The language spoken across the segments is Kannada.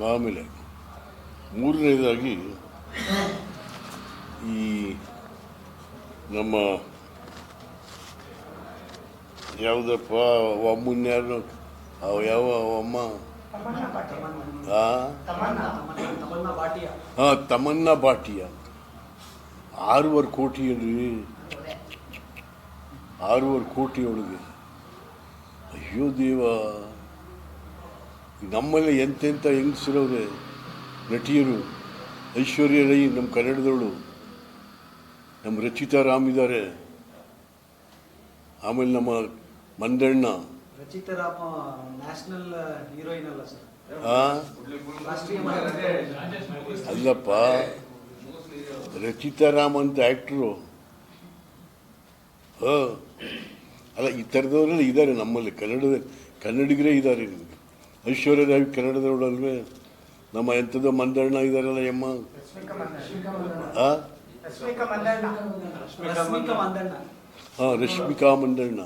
ಆಮೇಲೆ ಮೂರನೇದಾಗಿ ಈ ನಮ್ಮ ಯಾವುದಪ್ಪ ಅಮ್ಮನ್ಯಾರು ಅವ ಯಾವ ಅಮ್ಮ? ತಮನ್ನ ಬಾಟಿಯ ಹಾ ತಮನ್ನಾ ಭಾಟಿಯಾ ಆರೂವರೆ ಕೋಟಿ ಏನ್ರಿ? ಆರೂವರೆ ಕೋಟಿ ಒಳಗೆ. ಅಯ್ಯೋ ದೇವ. ನಮ್ಮಲ್ಲಿ ಎಂತೆಂಥ ಹೆಂಗಸರವ್ರೆ ನಟಿಯರು ಐಶ್ವರ್ಯ ರೈ ನಮ್ಮ ಕನ್ನಡದವಳು ನಮ್ಮ ರಚಿತಾ ರಾಮ್ ಇದ್ದಾರೆ. ಆಮೇಲೆ ನಮ್ಮ ಮಂದಣ್ಣ. ಅಲ್ಲಪ್ಪ ರಚಿತಾ ರಾಮ್ ಅಂತ ಆ್ಯಕ್ಟ್ರು. ಹ. ಅಲ್ಲ ಈ ಥರದವರೆಲ್ಲ ಇದ್ದಾರೆ ನಮ್ಮಲ್ಲಿ. ಕನ್ನಡದ ಕನ್ನಡಿಗರೇ ಇದ್ದಾರೆ ನಿಮಗೆ. ಐಶ್ವರ್ಯ ರಾವ್ ಕನ್ನಡದವಳಲ್ವೇ? ನಮ್ಮ ಎಂಥದ್ದು ಮಂದಣ್ಣ ಇದ್ದಾರಲ್ಲ ಯಮ್ಮ? ಹಾಂ ರಶ್ಮಿಕಾ ಮಂದಣ್ಣ.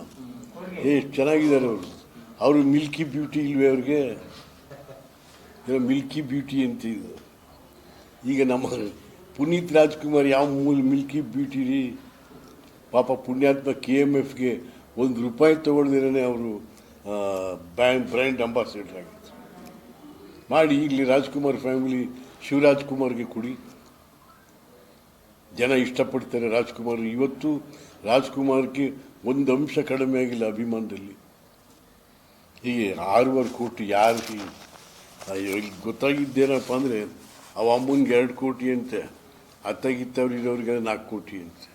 ಏ, ಚೆನ್ನಾಗಿದ್ದಾರೆ ಅವರು. ಅವರು ಮಿಲ್ಕಿ ಬ್ಯೂಟಿ ಇಲ್ವೇ ಅವ್ರಿಗೆ? ಮಿಲ್ಕಿ ಬ್ಯೂಟಿ ಅಂತ ಇದು. ಈಗ ನಮ್ಮ ಪುನೀತ್ ರಾಜ್ಕುಮಾರ್ ಯಾವ ಮೂಲ ಮಿಲ್ಕಿ ಬ್ಯೂಟಿ ರೀ? ಪಾಪ ಪುಣ್ಯಾತ್ಮ ಕೆ ಎಂ ಎಫ್ಗೆ ಒಂದು ರೂಪಾಯಿ ತೊಗೊಳ್ದಿರೇ ಅವರು. ಬ್ಯಾಂಡ್ ಬ್ರ್ಯಾಂಡ್ ಅಂಬಾಸಿಡರ್ ಆಗಿತ್ತು. ಮಾಡಿ ಇಲ್ಲಿ ರಾಜ್ಕುಮಾರ್ ಫ್ಯಾಮಿಲಿ ಶಿವರಾಜ್ ಕುಮಾರ್ಗೆ ಕೊಡಿ. ಜನ ಇಷ್ಟಪಡ್ತಾರೆ ರಾಜ್ಕುಮಾರ್. ಇವತ್ತು ರಾಜ್ಕುಮಾರ್ಗೆ ಒಂದು ಅಂಶ ಕಡಿಮೆ ಆಗಿಲ್ಲ ಅಭಿಮಾನದಲ್ಲಿ. ಹೀಗೆ ಆರೂವರೆ ಕೋಟಿ ಯಾರಿಗೆ ಗೊತ್ತಾಗಿದ್ದೇನಪ್ಪ ಅಂದರೆ, ಅವ ಅಮ್ಮಂಗೆ ಎರಡು ಕೋಟಿ ಅಂತೆ, ಅತ್ತಗಿತ್ತವ್ರು ಇರೋರಿಗೆ ನಾಲ್ಕು ಕೋಟಿ ಅಂತೆ.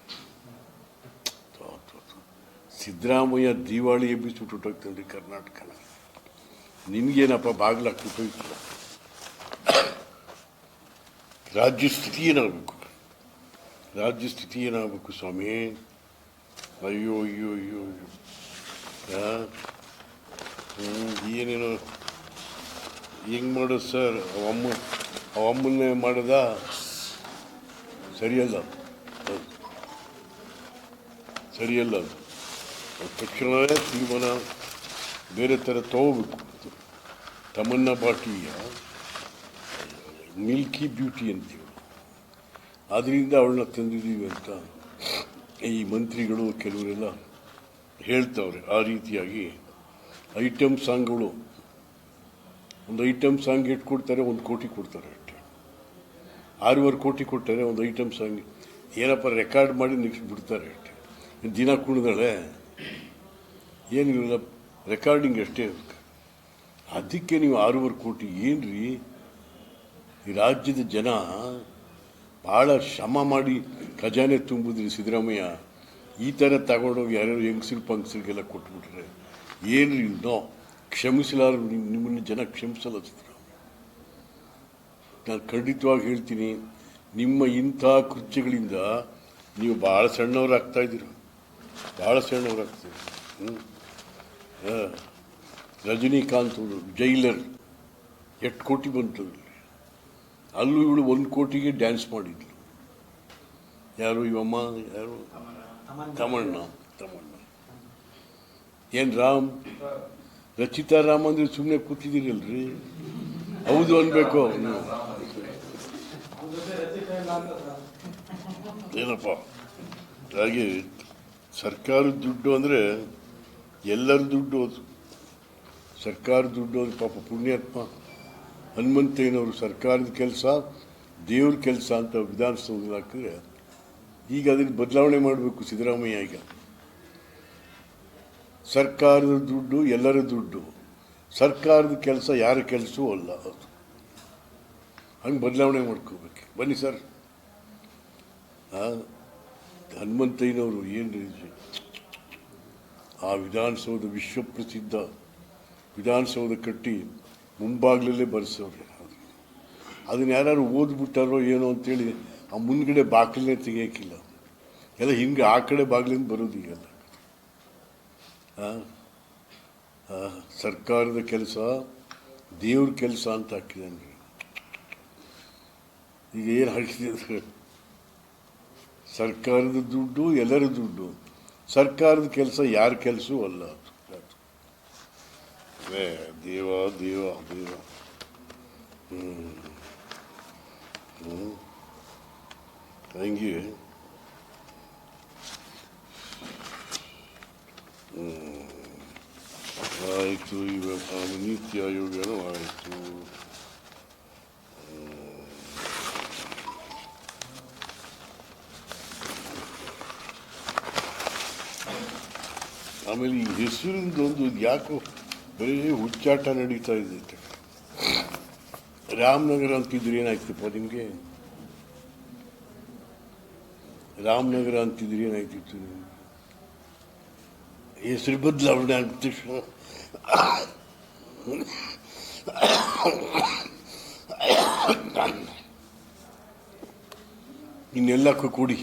ಸಿದ್ದರಾಮಯ್ಯ ದಿವಾಳಿ ಎಬ್ಬಿಸ್ಬಿಟ್ಟು ಹೊಟ್ಟೋಗ್ತಾನೆ ಕರ್ನಾಟಕನ ನಿಮಗೇನಪ್ಪ ಬಾಗ್ಲಾಕ್ಬಿಟ್ಟು ರಾಜ್ಯ ಸ್ಥಿತಿ ಏನಾಗಬೇಕು? ರಾಜ್ಯ ಸ್ಥಿತಿ ಏನಾಗಬೇಕು ಸ್ವಾಮಿ? ಅಯ್ಯೋ ಅಯ್ಯೋ ಅಯ್ಯೋ ಅಯ್ಯೋ. ಏನೇನೋ ಹೆಂಗ್ ಮಾಡೋದು ಸರ್? ಅಮ್ಮ, ಅವ ಅಮ್ಮನ್ನೇ ಮಾಡೋದ? ಸರಿಯಲ್ಲ. ಸರಿಯಲ್ಲ ಅದು. ತಕ್ಷಣವೇ ತೀರ್ಮಾನ ಬೇರೆ ಥರ ತಗೋಬೇಕು ತಮನ್ನ ಬಾಟಿಯ ಮಿಲ್ಕಿ ಬ್ಯೂಟಿ ಅಂತೀವಿ ಆದ್ದರಿಂದ ಅವಳನ್ನ ತಂದಿದ್ದೀವಿ ಅಂತ ಈ ಮಂತ್ರಿಗಳು ಕೆಲವರೆಲ್ಲ ಹೇಳ್ತಾವ್ರೆ ಆ ರೀತಿಯಾಗಿ ಐಟಮ್ ಸಾಂಗ್ಗಳು ಒಂದು ಐಟಮ್ ಸಾಂಗ್ ಎಷ್ಟು ಕೊಡ್ತಾರೆ ಒಂದು ಕೋಟಿ ಕೊಡ್ತಾರೆ ಅಷ್ಟೇ ಆರೂವರೆ ಕೋಟಿ ಕೊಡ್ತಾರೆ ಒಂದು ಐಟಮ್ ಸಾಂಗ್ ಏನಪ್ಪ ರೆಕಾರ್ಡ್ ಮಾಡಿ ನೆಕ್ಸ್ಟ್ ಬಿಡ್ತಾರೆ ಅಷ್ಟೇ ದಿನ ಕುಣಿದಾಳೆ ಏನಿಲ್ಲ ರೆಕಾರ್ಡಿಂಗ್ ಅಷ್ಟೇ ಅದಕ್ಕೆ ನೀವು ಆರೂವರೆ ಕೋಟಿ ಏನ್ರಿ? ಈ ರಾಜ್ಯದ ಜನ ಭಾಳ ಶ್ರಮ ಮಾಡಿ ಖಜಾನೆ ತುಂಬಿದ್ರಿ ಸಿದ್ದರಾಮಯ್ಯ. ಈ ಥರ ತಗೊಂಡೋಗಿ ಯಾರ್ಯಾರು ಹೆಂಗಸರು ಪಂಕ್ಸಿಲ್ಗೆಲ್ಲ ಕೊಟ್ಬಿಟ್ರೆ ಏನ್ರಿ ನೋ ಕ್ಷಮಿಸಲಾರು ನಿಮ್ಮನ್ನು ಜನ ಕ್ಷಮಿಸಲ್ಲ ಸಿದ್ದರಾಮಯ್ಯ. ನಾನು ಖಂಡಿತವಾಗಿ ಹೇಳ್ತೀನಿ, ನಿಮ್ಮ ಇಂಥ ಕೃತ್ಯಗಳಿಂದ ನೀವು ಭಾಳ ಸಣ್ಣವರಾಗ್ತಾ ಇದ್ದೀರ. ಭಾಳ ಸಣ್ಣವರಾಗ್ತೀರಿ ಹ್ಞೂ ರಜನಿಕಾಂತ್ ಅವರು ಜೈಲರ್ ಎಷ್ಟು ಕೋಟಿ ಬಂತು? ಅಲ್ಲೂ. ಇವಳು ಒಂದು ಕೋಟಿಗೆ ಡ್ಯಾನ್ಸ್ ಮಾಡಿದ್ಲು. ಯಾರು ಇವಮ್ಮ ಯಾರು? ತಮಣ್ಣ ತಮಣ್ಣ ಏನು ರಾಮ್? ರಚಿತಾ ರಾಮ್ ಅಂದರೆ ಸುಮ್ಮನೆ ಕೂತಿದ್ದೀರಲ್ರಿ? ಹೌದು ಅನ್ಬೇಕು. ಅವನು ಏನಪ್ಪ? ಹಾಗೆ ಸರ್ಕಾರದ ದುಡ್ಡು ಅಂದರೆ ಎಲ್ಲರ ದುಡ್ಡು ಅದು. ಸರ್ಕಾರ ದುಡ್ಡು ಅದು ಪಾಪ ಪುಣ್ಯಾತ್ಮ. ಹನುಮಂತಯ್ಯನವರು ಸರ್ಕಾರದ ಕೆಲಸ ದೇವ್ರ ಕೆಲಸ ಅಂತ ವಿಧಾನಸೌಧದಲ್ಲಿ ಹಾಕಿದ್ರೆ ಈಗ ಅದನ್ನು ಬದಲಾವಣೆ ಮಾಡಬೇಕು ಸಿದ್ದರಾಮಯ್ಯ ಈಗ. ಸರ್ಕಾರದ ದುಡ್ಡು ಎಲ್ಲರ ದುಡ್ಡು. ಸರ್ಕಾರದ ಕೆಲಸ ಯಾರ ಕೆಲಸವೂ ಅಲ್ಲ ಅದು. ಹಂಗೆ ಬದಲಾವಣೆ ಮಾಡ್ಕೋಬೇಕು. ಬನ್ನಿ ಸರ್. ಆ, ಹನುಮಂತಯ್ಯನವರು ಏನು ಆ ವಿಧಾನಸೌಧ ವಿಶ್ವಪ್ರಸಿದ್ಧ ವಿಧಾನಸೌಧ ಕಟ್ಟಿ ಮುಂಭಾಗಲಲ್ಲೇ ಬರೆಸೋರು ಅದನ್ನ ಯಾರು ಓದ್ಬಿಟ್ಟಾರೋ ಏನೋ ಅಂತೇಳಿ ಆ ಮುಂದ್ಗಡೆ ಬಾಗಿಲನ್ನೇ ತೆಗಿಯೋಕ್ಕಿಲ್ಲ. ಎಲ್ಲ ಹಿಂಗೆ ಆ ಕಡೆ ಬಾಗಿಲಿಂದ ಬರೋದು ಈಗಲ್ಲ. ಸರ್ಕಾರದ ಕೆಲಸ, ದೇವ್ರ ಕೆಲಸ ಅಂತ ಹಾಕಿದ್ದಾನೆ. ಈಗ ಏನು ಹಾಕಿದ್ರೆ ಸರ್ಕಾರದ ದುಡ್ಡು ಎಲ್ಲರ ದುಡ್ಡು ಸರ್ಕಾರದ ಕೆಲಸ ಯಾರ ಕೆಲಸವೂ ಅಲ್ಲ ಅದು. ಏ ದೇವ ದೇವ ದೇವ ಹ್ಮ್. ಹ್ಮ್. ಹಂಗೆ ಹ್ಮ್. ಆಯಿತು ಇವಾಗ ನೀತಿ ಆಯೋಗನೂ ಆಯಿತು ಆಮೇಲೆ ಈ ಹೆಸರಿಂದ ಒಂದು ಯಾಕೋ ಬರೀ ಹುಚ್ಚಾಟ ನಡೀತಾ ಇದೆ ರಾಮನಗರ ಅಂತಿದ್ರೆ ಏನಾಯ್ತಪ್ಪ ನಿಮಗೆ? ರಾಮನಗರ ಅಂತಿದ್ರೆ ಏನಾಯ್ತಿತ್ತು? ಹೆಸರು ಬದಲಾವಣೆ ಆಗಿದ ತಕ್ಷಣ ಇನ್ನೆಲ್ಲಕ್ಕೂ ಕೂಡಿ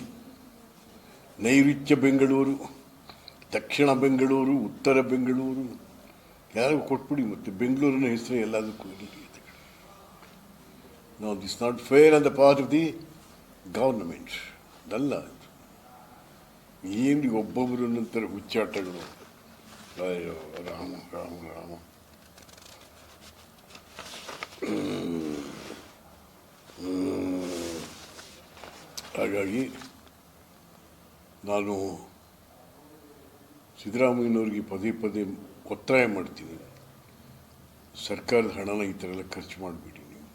ನೈಋತ್ಯ ಬೆಂಗಳೂರು ದಕ್ಷಿಣ ಬೆಂಗಳೂರು, ಉತ್ತರ ಬೆಂಗಳೂರು, ಯಾರಿಗೂ ಕೊಟ್ಬಿಡಿ ಮತ್ತು ಬೆಂಗಳೂರಿನ ಹೆಸರು ಎಲ್ಲದಕ್ಕೂ ಇರಲಿ ನಾವು this not fair on the part of the government ಅಲ್ಲ ಏನು ಒಬ್ಬೊಬ್ಬರು ನಂತರ ಹುಚ್ಚಾಟಗಳು? ಅಯ್ಯೋ, ರಾಮ ರಾಮ ರಾಮ. ಹಾಗಾಗಿ, ನಾನು ಸಿದ್ದರಾಮಯ್ಯನವ್ರಿಗೆ ಪದೇ ಪದೇ ಒತ್ತಾಯ ಮಾಡ್ತೀನಿ. ಸರ್ಕಾರದ ಹಣನ ಈ ಥರ ಎಲ್ಲ ಖರ್ಚು ಮಾಡಿಬಿಡಿ ನೀವು.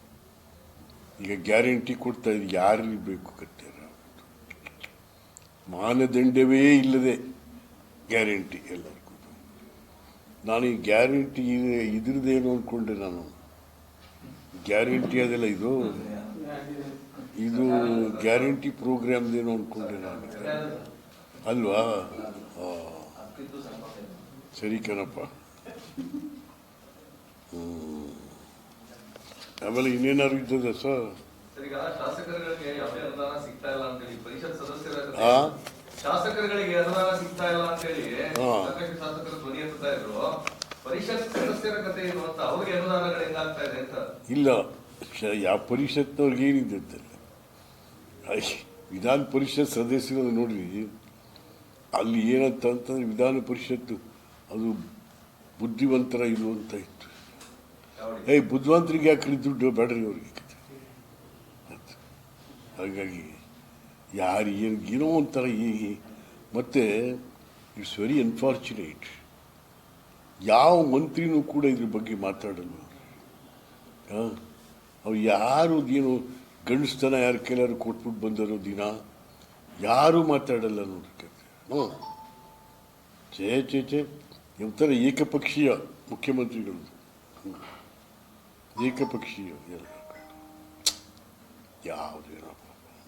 ಈಗ ಗ್ಯಾರಂಟಿ ಕೊಡ್ತಾ ಇದ್ದೀವಿ ಯಾರಿಗೆ ಬೇಕು ಕತ್ತೀರ ಮಾನದಂಡವೇ ಇಲ್ಲದೆ ಗ್ಯಾರಂಟಿ ಎಲ್ಲರಿಗೂ. ನಾನು ಈ ಗ್ಯಾರಂಟಿ ಇದ್ರದ್ದೇನು ಅಂದ್ಕೊಂಡೆ ನಾನು. ಗ್ಯಾರಂಟಿ ಅದೆಲ್ಲ ಇದು? ಇದು ಗ್ಯಾರಂಟಿ ಪ್ರೋಗ್ರಾಮ್ದೇನು ಅಂದ್ಕೊಂಡೆ ನಾನು. ಅಲ್ವಾ? ಆ. ಸರಿ ಕಣಪ್ಪ. ಆಮೇಲೆ ಇನ್ನೇನಾದ್ರು ಇದ್ದದ ಸರ್ ಶಾಸಕರುಗಳಿಗೆ ಅನುದಾನ ಸಿಗ್ತಾ ಇಲ್ಲ ಅಂತ ಹೇಳಿ. ಸಾಕಷ್ಟು ಶಾಸಕರು ಧ್ವನಿ ಇದ್ರು ಪರಿಷತ್ ಸದಸ್ಯರ ಕತೆ ಏನು ಅಂತ ಅವ್ರಿಗೆ ಇದೆ ಅಂತ ಇಲ್ಲ ಯಾವ ಪರಿಷತ್ನವ್ರಿಗೆ ಏನಿದೆ ಅಂತ ಐ, ವಿಧಾನ ಪರಿಷತ್ ಸದಸ್ಯರು ನೋಡಿ ಅಲ್ಲಿ ಏನಂತ ಅಂತಂದ್ರೆ ವಿಧಾನ ಪರಿಷತ್ತು, ಅದು ಬುದ್ಧಿವಂತರ ಇದು ಅಂತ ಇತ್ತು? ಏಯ್, ಬುದ್ಧಿವಂತರಿಗೆ ಯಾಕ್ರಿ ದುಡ್ಡು ಬೇಡ್ರಿ ಅವ್ರಿಗೆ. ಹಾಗಾಗಿ ಯಾರು ಏನು, ಏನೋ ಒಂಥರ ಈ ಮತ್ತೆ, ಇಟ್ಸ್ ವೆರಿ ಅನ್ಫಾರ್ಚುನೇಟ್. ಯಾವ ಮಂತ್ರಿನೂ ಕೂಡ ಇದ್ರ ಬಗ್ಗೆ ಮಾತಾಡಲ್ಲ ಹಾಂ? ಅವ್ರು ಯಾರು ಏನು ಗಂಡಸ್ತನ ಯಾರು ಕೆಲವರು ಕೊಟ್ಬಿಟ್ಟು ಬಂದರೋ ದಿನ, ಯಾರೂ ಮಾತಾಡಲ್ಲ ನೋಡ್ರಿ ಹ್ಞೂ ಚೇ ಚೇ ಚೇ ಒಂಥರ ಏಕಪಕ್ಷೀಯ ಮುಖ್ಯಮಂತ್ರಿಗಳು ಹ್ಮ್. ಏಕಪಕ್ಷೀಯ ಎಲ್ಲ ಯಾವುದೇನಪ್ಪ